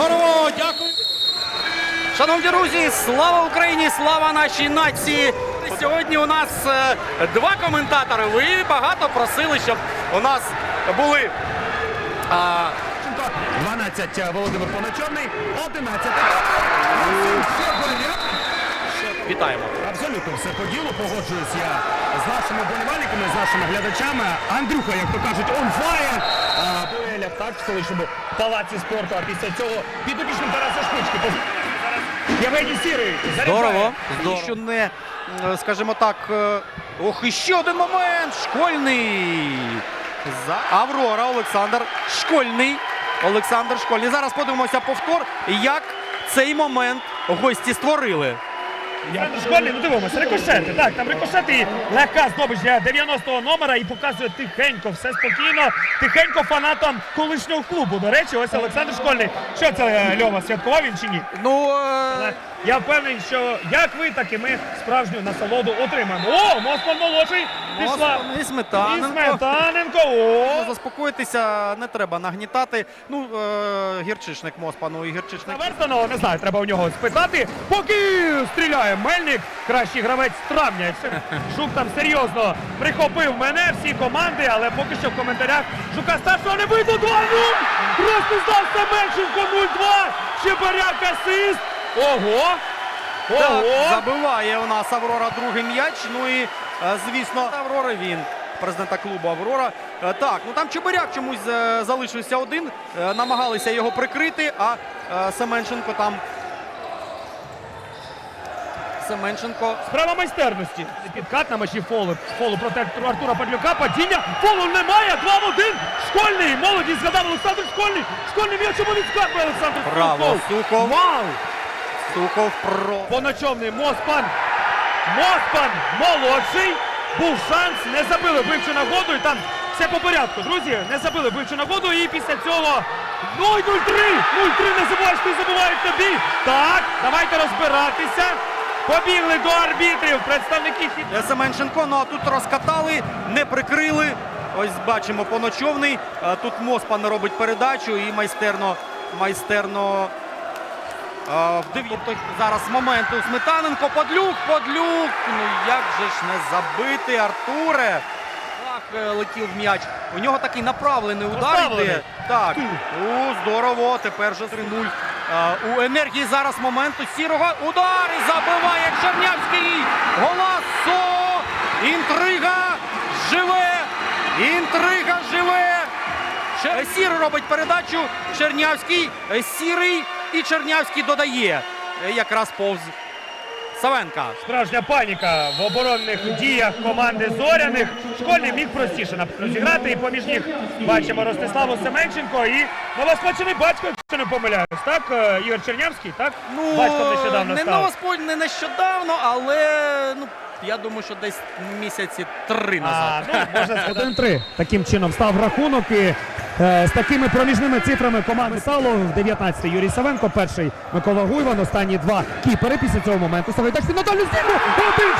Здорово, дякую. Шановні друзі, слава Україні! Слава нашій нації! Сьогодні у нас е, два коментатори. Ви багато просили, щоб у нас були. А, 12 Володимир Поночорний, 11 вітаємо. Абсолютно все по ділу. Погоджуюсь я з нашими болівальниками, з нашими глядачами. Андрюха, як то кажуть, on fire. А, так, в палаці спорту, а після цього підопічним Тараса Шпички. Євгеній Сірий. заряджає. Здорово. Здорово. Що не, е, скажімо так, е, ох, і ще один момент. Школьний. За Аврора Олександр Школьний. Олександр Школьний. Зараз подивимося повтор, як цей момент гості створили. Школьний, ну дивимося, рикошети. Так, там рикошети і легка здобич для 90-го номера і показує тихенько, все спокійно, тихенько фанатам колишнього клубу. До речі, ось Олександр Школьний. Що це е, Льова святкував він чи ні? Ну, е, я впевнений, що як ви, так і ми справжню насолоду отримаємо. О, Мосман молодший пішла. Мосман і І Сметаненко. Сметаненко. Ну, О, заспокоїтися не треба нагнітати. Ну, е, гірчичник Моспану і гірчичник. Наверстано, не знаю, треба у нього спитати. Поки стріляє Мельник, кращий гравець травня. Жук там серйозно прихопив мене, всі команди, але поки що в коментарях Жука старшого не видно 2-0. Ростислав Семенченко 0-2. Чебаряк асист. Ого! Так, Ого! забиває у нас Аврора другий м'яч. Ну і, е, звісно, Аврора він. Президента клубу Аврора. Е, Так, ну там Чебиряк чомусь е, залишився один. Намагалися його прикрити, а Семенченко там. Семенченко Справа майстерності. Підкат на мечі фолу. Фолу проти Артура Падлюка. Падіння. Фолу немає. 2 в 1. Школьний. Молодість згадав Олександр Школьний. Школьний м'яч відскакує Олександр Браво, Сухов. Сухов. Вау! Сухов про. Поночовний Моспан. Моспан молодший. Був шанс. Не забили вбивчу нагоду. І там все по порядку. Друзі, не забили вбивчу нагоду. І після цього. Ну 0-3! 0-3 не забуваєш, ти забувають тобі. Так, давайте розбиратися. Побігли до арбітрів. Представники Семенченко, ну а тут розкатали, не прикрили. Ось бачимо поночовний. Е, Тут Моспан робить передачу і майстерно, майстерно. Дев'ятий зараз момент у Сметаненко. Подлюк, подлюк. Ну як же ж не забити Артуре. Ах, е, летів м'яч. У нього такий направлений удар йде. Так. У, здорово. Тепер же 3-0. Е, У енергії зараз моменту сірого. Удар і забиває Чернявський. Голасо! Інтрига живе! Інтрига живе! Сірий робить передачу. Чернявський. е, Сірий і Чернявський додає. Е, Якраз повз Савенка. Справжня паніка в оборонних діях команди Зоряних. Школьний міг простіше розіграти. І поміж них бачимо Ростиславу Семенченко і новоспечений батько, якщо не помиляюсь. Так, е, Ігор Чернявський, так? Ну, Батьком нещодавно не став. не нещодавно, але ну, я думаю, що десь місяці три назад. ну. 1-3. Таким чином став рахунок і з такими проміжними цифрами команди стало в 19 Юрій Савенко, перший Микола Гуйван, останні два кіпери після цього моменту точки на дальню стіну.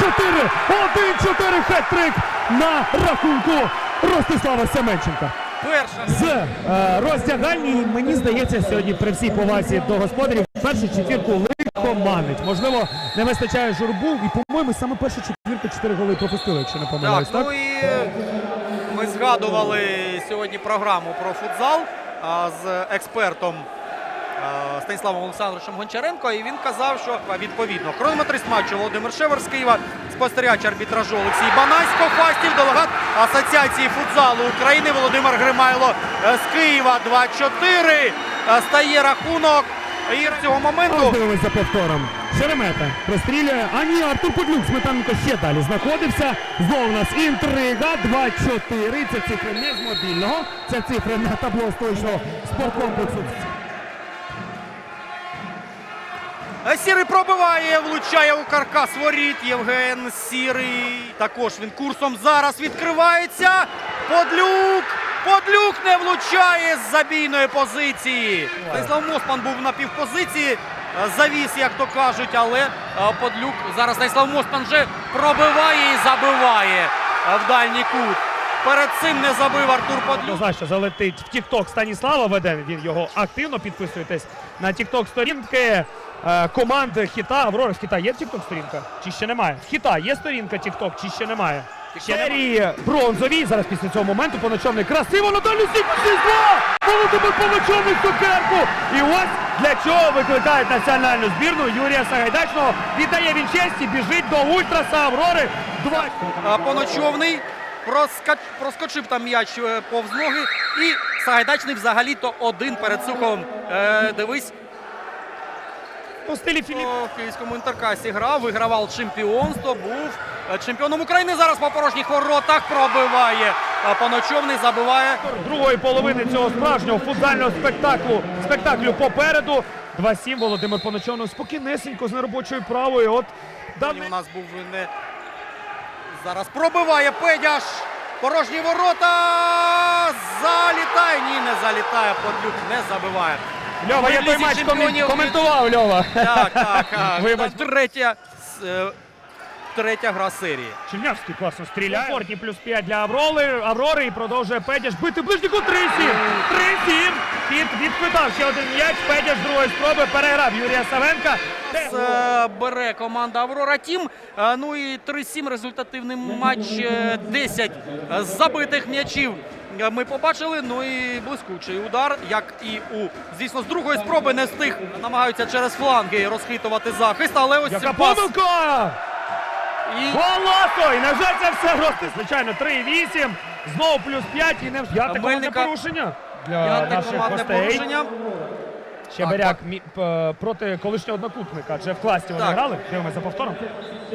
1-4! 1-4 хет-трик на рахунку Ростислава Семенченка. Перша З е, роздягальні, мені здається, сьогодні при всій повазі до господарів першу четвірку легко манить. Можливо, не вистачає журбу, і, по-моєму, саме першу четвірку 4 голи пропустили, якщо не помиляюсь. Так, ну і е, ми згадували сьогодні програму про футзал з експертом Станіславом Олександровичем Гончаренко, і він казав, що відповідно хронометрист матчу Володимир Шевер з Києва, спостерігач арбітражу Олексій Банасько, Фастів, делегат Асоціації футзалу України Володимир Гримайло е, з Києва 2-4. Е, Стає рахунок. І цього моменту за повтором. Шеремета прострілює. А ні, Артур Подлюк Сметаненко ще далі знаходився. Знову у нас інтрига. 2-4. Це цифри не з мобільного. Це цифри на табло столичного спорткомплексу. Е, Сірий пробиває, влучає у каркас воріт. Євген Сірий. Також він курсом зараз відкривається. Подлюк. Подлюк не влучає з забійної позиції. Станіслав Мосман був на півпозиції. Е, Завіс, як то кажуть, але е, Подлюк зараз Станіслав Мосман вже пробиває і забиває е, в дальній кут. Перед цим не забив Артур Подлюк. Однозначно залетить в Тікток Станіслава веде. Він його активно підписуєтесь на Тікток сторінки команди Хіта. Аврора з Хіта є Тікток сторінка? Чи ще немає? Хіта є сторінка Тікток, чи ще немає? Серії бронзові. Зараз після цього моменту поночовний красиво на дальню стійку 6-2! Володимир цукерку! І ось для чого викликають національну збірну Юрія Сагайдачного. Віддає він честь і біжить до ультраса Аврори. Два. А, Поночовний проскочив там м'яч е, повз ноги. І Сагайдачний взагалі-то один перед Суховим. Е, дивись, У стилі Філіп. в київському інтеркасі грав, вигравав чемпіонство, був е, чемпіоном України. Зараз по порожніх воротах пробиває. А Поночовний забиває. другої половини цього справжнього футзального спектаклю спектаклю попереду. 2-7 Володимир Поночовний спокійнесенько з неробочою правою. От дав У нас був не зараз пробиває Педяш. Порожні ворота залітає. Ні, не залітає. Подлюк не забиває. Льова, я той матч коментував Льова. Так, так. а, Вибач. Третя, е, третя гра серії. Чернявський класно стріляє. Комфортні плюс 5 для Аврори. Аврори і продовжує Педяш бити ближніку 3-7. 3-7. Хід відквитав ще один м'яч. Педяш другої спроби переграв Юрія Савенка. С- е, Бере команда Аврора Тім. Е, Ну і 3-7 результативний матч. е, 10 забитих м'ячів. е, Ми побачили, ну і блискучий удар, як і у звісно з другої спроби не встиг. Намагаються через фланги розхитувати захист, але ось Яка пас. помилка! І Голато! І жаль, це все просто. Звичайно, 3-8. Знову плюс 5 і не п'яте командне Мельника. порушення. Для п'яте наших командне гостей. порушення. Щеберяк мі- п- проти колишнього однокутника. Адже в класі вони Так. грали. Дивимося за повтором.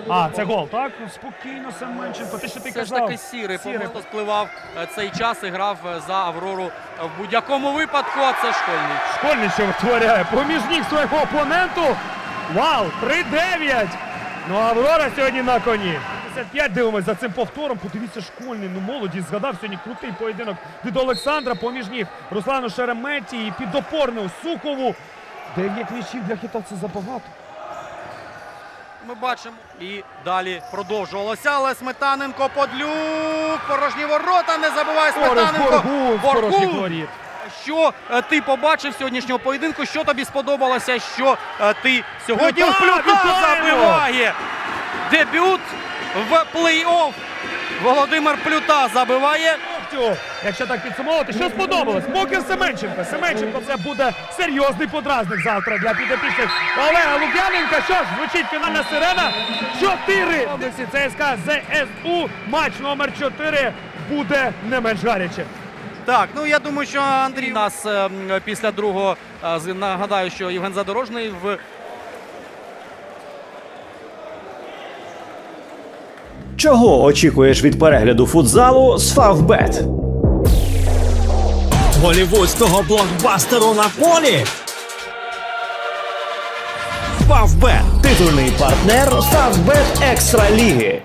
А, це гол, так? Ну, спокійно, Семенченко. Ти що ти Все ж казав? таки сірий Сірий. просто спливав е, цей час і грав е, за Аврору в будь-якому випадку, а це школьний. Школьний що витворяє. Поміж ніг свого опоненту. Вау, 3-9. Ну, а Аврора сьогодні на коні. 55 дивимось за цим повтором. Подивіться, школьний. Ну, молоді згадав сьогодні крутий поєдинок від Олександра. Поміж ніг Руслану Шереметі і підопорну Сухову. Дев'ять м'ячів для хіта це забагато. Ми бачимо і далі продовжувалося. Але Сметаненко подлюк, порожні ворота, не забуває Сметаненко. Боргун Що е, ти побачив сьогоднішнього поєдинку? Що тобі сподобалося? Що е, ти сьогодні забиває? Дебют в плей-офф. Володимир Плюта забиває. Якщо так підсумовувати, що сподобалось? Поки Семенченко. Семенченко це буде серйозний подразник завтра для підопічних Олега Лук'яненка. Що ж, звучить фінальна сирена. 4 області ЦСКА ЗСУ. Матч номер 4 буде не менш гаряче. Так, ну я думаю, що Андрій нас е, після другого е, нагадаю, що Євген Задорожний в Чого очікуєш від перегляду футзалу з Фавбет? голівудського блокбастеру на полі. Фавбет титульний партнер Фавбет Екстра Ліги.